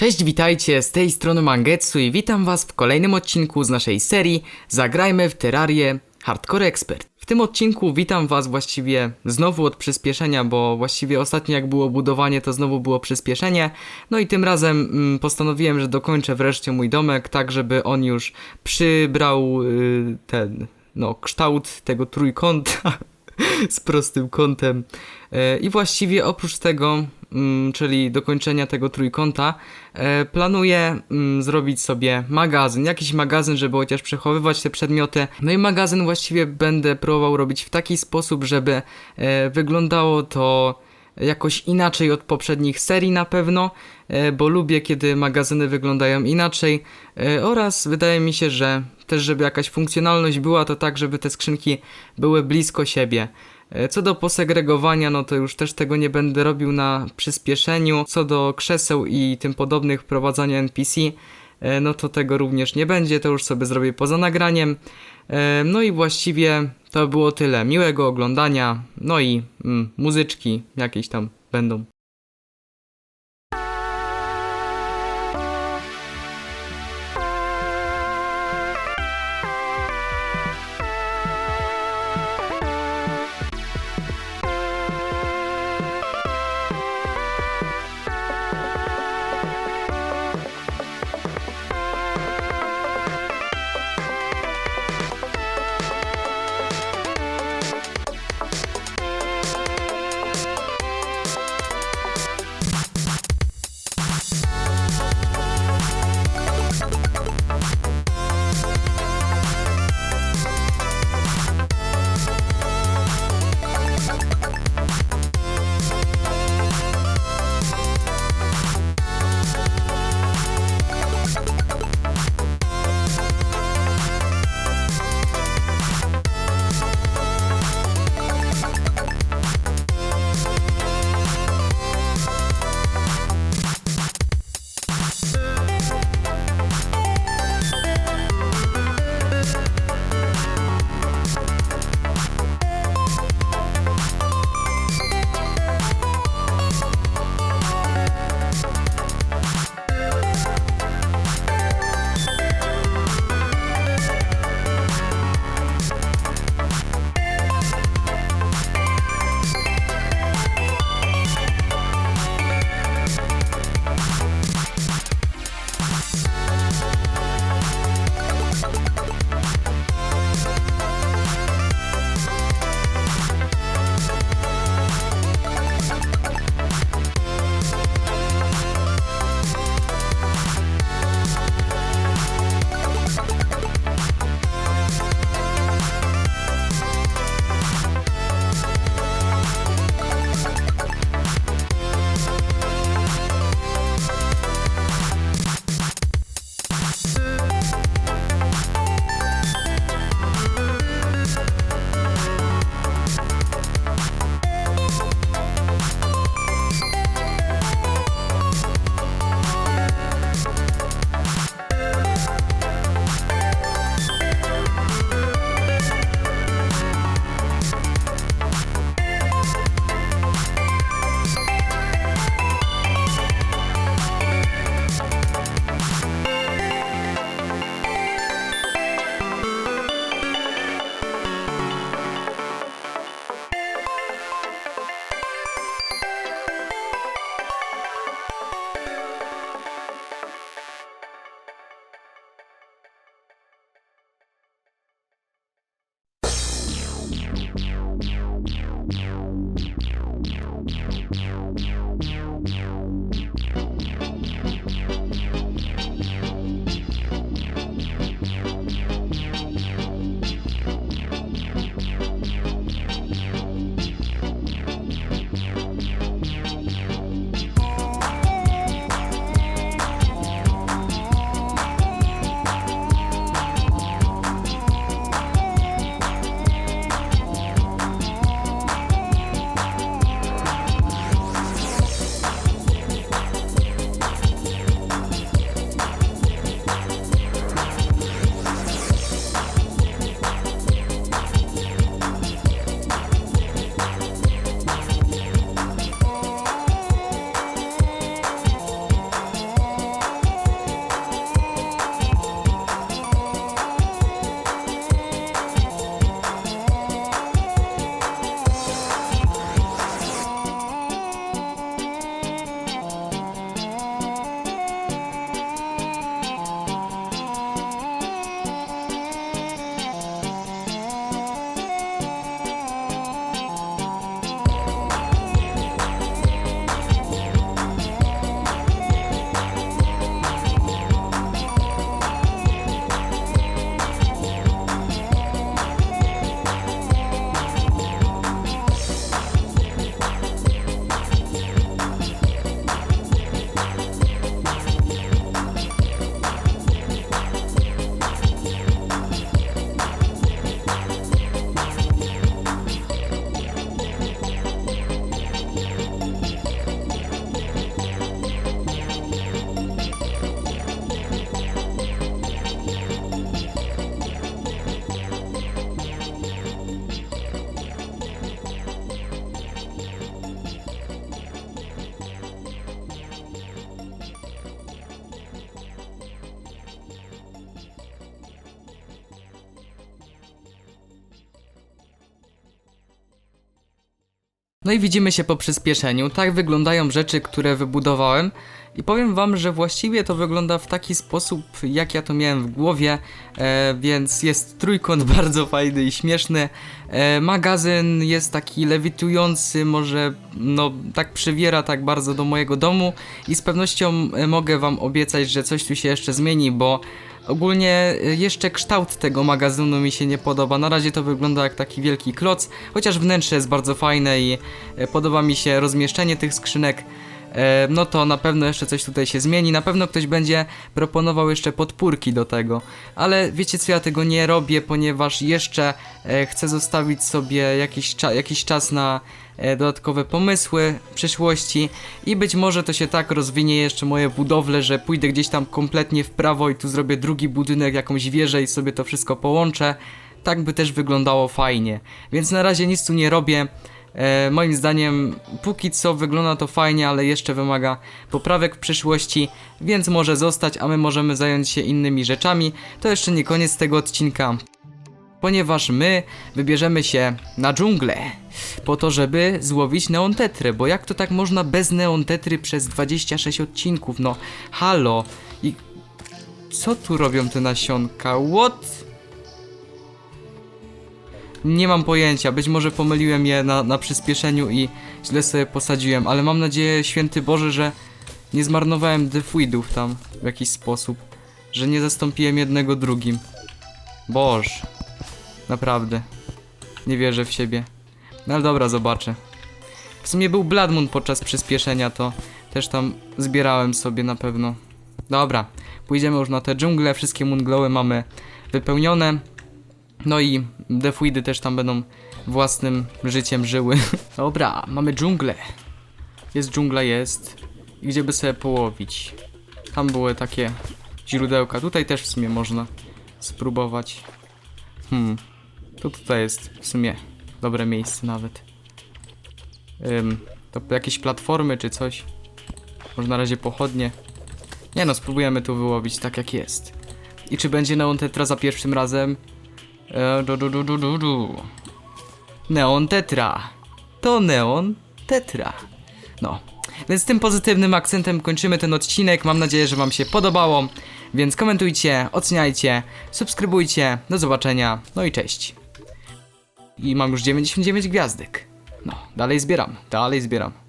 Cześć, witajcie, z tej strony Mangetsu i witam was w kolejnym odcinku z naszej serii Zagrajmy w Terrarię Hardcore Expert. W tym odcinku witam was właściwie znowu od przyspieszenia, bo właściwie ostatnio jak było budowanie, to znowu było przyspieszenie. No i tym razem mm, postanowiłem, że dokończę wreszcie mój domek, tak żeby on już przybrał y, ten, no, kształt tego trójkąta z prostym kątem. E, I właściwie oprócz tego, mm, czyli dokończenia tego trójkąta, e, planuję mm, zrobić sobie magazyn, jakiś magazyn, żeby chociaż przechowywać te przedmioty. No i magazyn właściwie będę próbował robić w taki sposób, żeby e, wyglądało to jakoś inaczej od poprzednich serii na pewno, bo lubię kiedy magazyny wyglądają inaczej oraz wydaje mi się, że też żeby jakaś funkcjonalność była to tak, żeby te skrzynki były blisko siebie. E, Co do posegregowania, no to już też tego nie będę robił na przyspieszeniu. Co do krzeseł i tym podobnych wprowadzania NPC, e, no to tego również nie będzie, to już sobie zrobię poza nagraniem. E, No i właściwie to było tyle. Miłego oglądania, no i mm, muzyczki jakieś tam będą. No i widzimy się po przyspieszeniu. Tak wyglądają rzeczy, które wybudowałem. I powiem wam, że właściwie to wygląda w taki sposób, jak ja to miałem w głowie, e, więc jest trójkąt bardzo fajny i śmieszny. E, magazyn jest taki lewitujący, może no tak przywiera tak bardzo do mojego domu i z pewnością e, mogę wam obiecać, że coś tu się jeszcze zmieni, bo Ogólnie y, jeszcze kształt tego magazynu mi się nie podoba. Na razie to wygląda jak taki wielki kloc, chociaż wnętrze jest bardzo fajne i e, podoba mi się rozmieszczenie tych skrzynek. E, No to na pewno jeszcze coś tutaj się zmieni. Na pewno ktoś będzie proponował jeszcze podpórki do tego. Ale wiecie co, ja tego nie robię, ponieważ jeszcze e, chcę zostawić sobie jakiś, cza jakiś czas na e, dodatkowe pomysły w przyszłości i być może to się tak rozwinie jeszcze moje budowle, że pójdę gdzieś tam kompletnie w prawo i tu zrobię drugi budynek, jakąś wieżę i sobie to wszystko połączę. Tak by też wyglądało fajnie. Więc na razie nic tu nie robię. E, moim zdaniem póki co wygląda to fajnie, ale jeszcze wymaga poprawek w przyszłości, więc może zostać, a my możemy zająć się innymi rzeczami. To jeszcze nie koniec tego odcinka ponieważ my wybierzemy się na dżunglę po to, żeby złowić neontetrę, bo jak to tak można bez neontetry przez 26 odcinków, no halo i co tu robią te nasionka, what? Nie mam pojęcia, być może pomyliłem je na, na przyspieszeniu i źle sobie posadziłem, ale mam nadzieję, święty Boże, że nie zmarnowałem defuidów tam w jakiś sposób, że nie zastąpiłem jednego drugim. Boże. Naprawdę. Nie wierzę w siebie. No ale dobra, zobaczę. W sumie był Blood Moon podczas przyspieszenia, to też tam zbierałem sobie na pewno. Dobra, pójdziemy już na tę dżunglę, wszystkie Moonglowy mamy wypełnione. No i defuidy też tam będą własnym życiem żyły. Dobra, mamy dżunglę. Jest dżungla, jest. Gdzie by sobie połowić? Tam były takie źródełka. Tutaj też w sumie można spróbować. Hmm. To tutaj jest w sumie dobre miejsce nawet. Ym, to jakieś platformy czy coś. Może na razie pochodnie. Nie no, spróbujemy tu wyłowić tak jak jest. I czy będzie Neon Tetra za pierwszym razem? E, du, du, du, du, du, du. Neon Tetra. To Neon Tetra. No. Więc tym pozytywnym akcentem kończymy ten odcinek. Mam nadzieję, że Wam się podobało. Więc komentujcie, oceniajcie, subskrybujcie. Do zobaczenia. No i cześć. I mam już 99 gwiazdek. No, dalej zbieram, dalej zbieram.